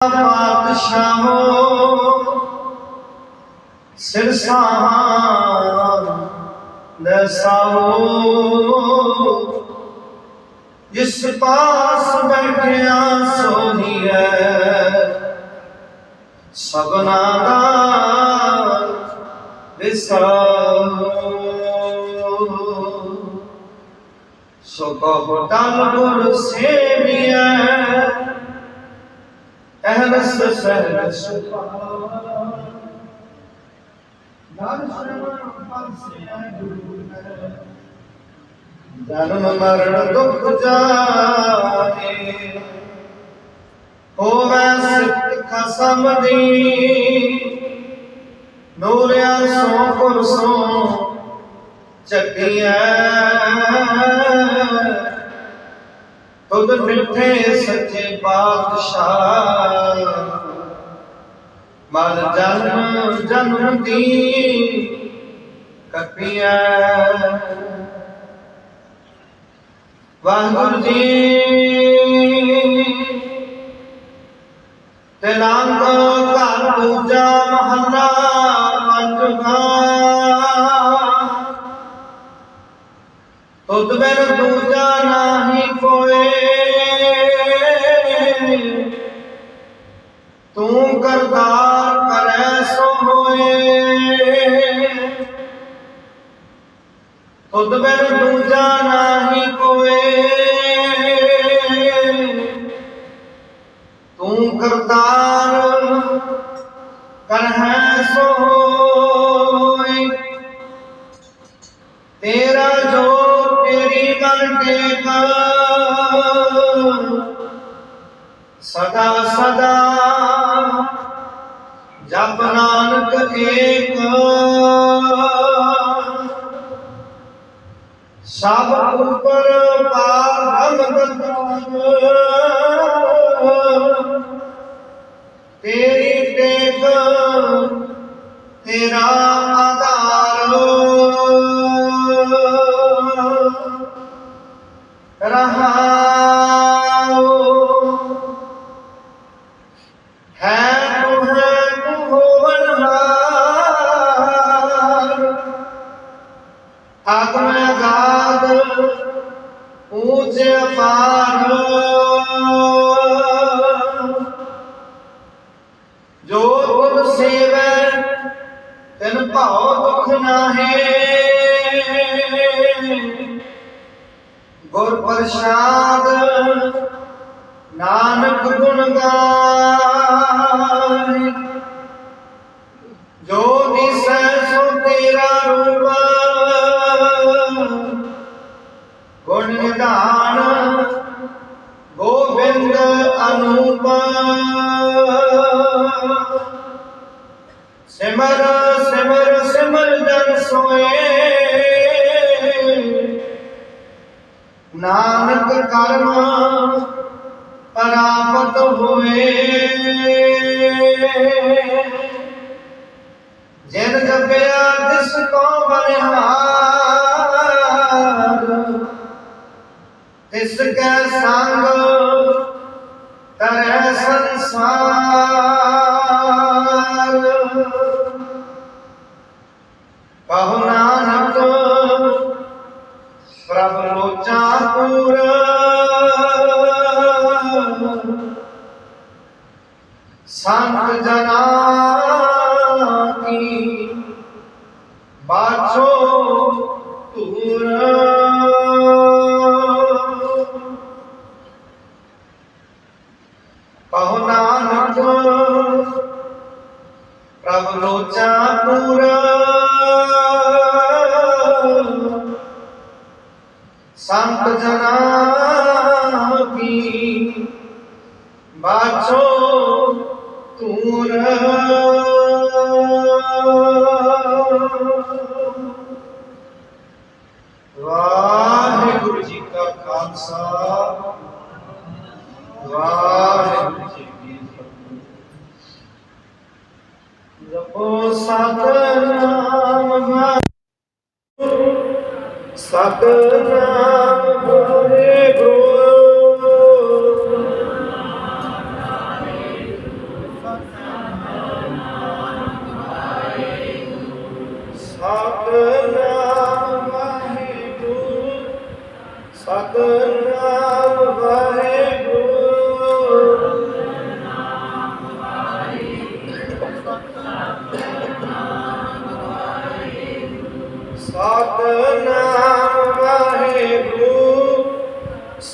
ਪਾਤਸ਼ਾਹੋ, ਸਿਰਸਾਂ ਦਸਾਓ ਜਿਸ ਪਾਸ ਬੈਠਿਆ ਸੋਹੀਐ ਸਗਨਾ ਦਾ ਵਿਸਾਓ ਸੋ ਕਹੋ ਤਨ ਗੁਰ ਸੇਵੀਐ ਅਹਨਸ ਸਹਿਜ ਸੁਭਾਨ ਨਾਮ ਸ਼ਰਵਣ ਪੰਸਿਆ ਗੁਰੂ ਹੈ ਜਨਮ ਮਰਨ ਦੁਖ ਜਾਏ ਹੋਵੇ ਸਿੱਖ ਖਸਮ ਦੀ ਨੂਰਿਆ ਸੋ ਕੁਰਸੋਂ ਚੱਕੀਐ ਤੁਧ ਮਿੱਠੇ ਸੱਚੇ ਪਾਤਸ਼ਾਹ ਮਰ ਜਨਮ ਜਨਮ ਦੀ ਕਪੀਐ। ਵਾਹਿਗੁਰੂ ਜੀ ਤੇਲੰਗ ਘਰ ਪੂਜਾ ਮਹੱਲਾ ਪੰਜਵਾ ਤੁਧ ਬਿਨ ਦੂਜਾ ਨਾਹੀ ਕੋਏ। ਤੂੰ ਕਰਦਾ ਹੋਏ। ਤੁਧ ਬਿਨ ਦੂਜਾ ਨਾਹੀ ਕੋਏ। ਤੂੰ ਕਰਤਾਰ ਕਰਹਿ ਸੋ ਤੇਰਾ ਜੋ ਤੇਰੀ ਮਨ ਟੇਕ। ਸਦਾ ਸਦਾ ਜਪ ਨਾਨਕ ਏਕ। ਸਭ ਉਪਰ ਪਾਰ ਤੇਰੀ ਟੇਕ ਤੇਰਾ ਆਤਮ ਅਗਾਧ ਊਚ ਅਪਾਰ ਜੋ ਗੁਰ ਸੇਵੈ, ਤਿਨ ਭਾਉ ਦੁਖ ਨਾਹੀ। ਗੁਰ ਪ੍ਰਸਾਦ, ਨਾਨਕ ਗੁਣ ਗਾ ਗੋਬਿੰਦ ਅਨੂਪ ਸਿਮਰ ਸਿਮਰ ਸਿਮਰ ਜਨ ਸੋਏ। ਨਾਨਕ ਕਰਮ ਪ੍ਰਾਪਤ ਹੋਏ। ਜਿਨ ਜਪਿਆ ਤਿਸ ਕੋ ਸੰਸਾਰ ਕਹੋ ਨਾਨਕ ਪ੍ਰਭ ਲੋਚਾ ਪੂਰ ਸੰਤ ਜਨਾ ਕੀ ਬਾਛੋ ਤੂਰ ਕਹੋ ਨਾਨਕ ਪ੍ਰਭ ਲੋਚਾ ਪੂਰ ਸੰਤ ਜਨਾ ਕੀ ਬਾਛੋ ਤੂਰ ਵਾਹਿਗੁਰੂ ਜੀ ਕਾ ਖਾਲਸਾ ਵਾਹਿਗੁਰੂ ਜੀ ਕੀ ਫਤਿਹ ਜਪੋ ਸਤਨਾਮ ਵਾਹਿਗੁਰੂ ਸਤਨਾਮ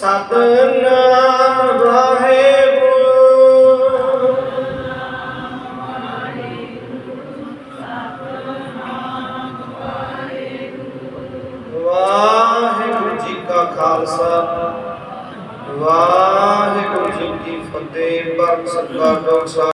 ਸਤਨਾਮ ਵਾਹਿਗੁਰੂ। ਵਾਹਿਗੁਰੂ ਜੀ ਕਾ ਖਾਲਸਾ ਵਾਹਿਗੁਰੂ ਜੀ ਕੀ ਫਤਿਹ ਬਰਕ ਸਤਿਕਾਰ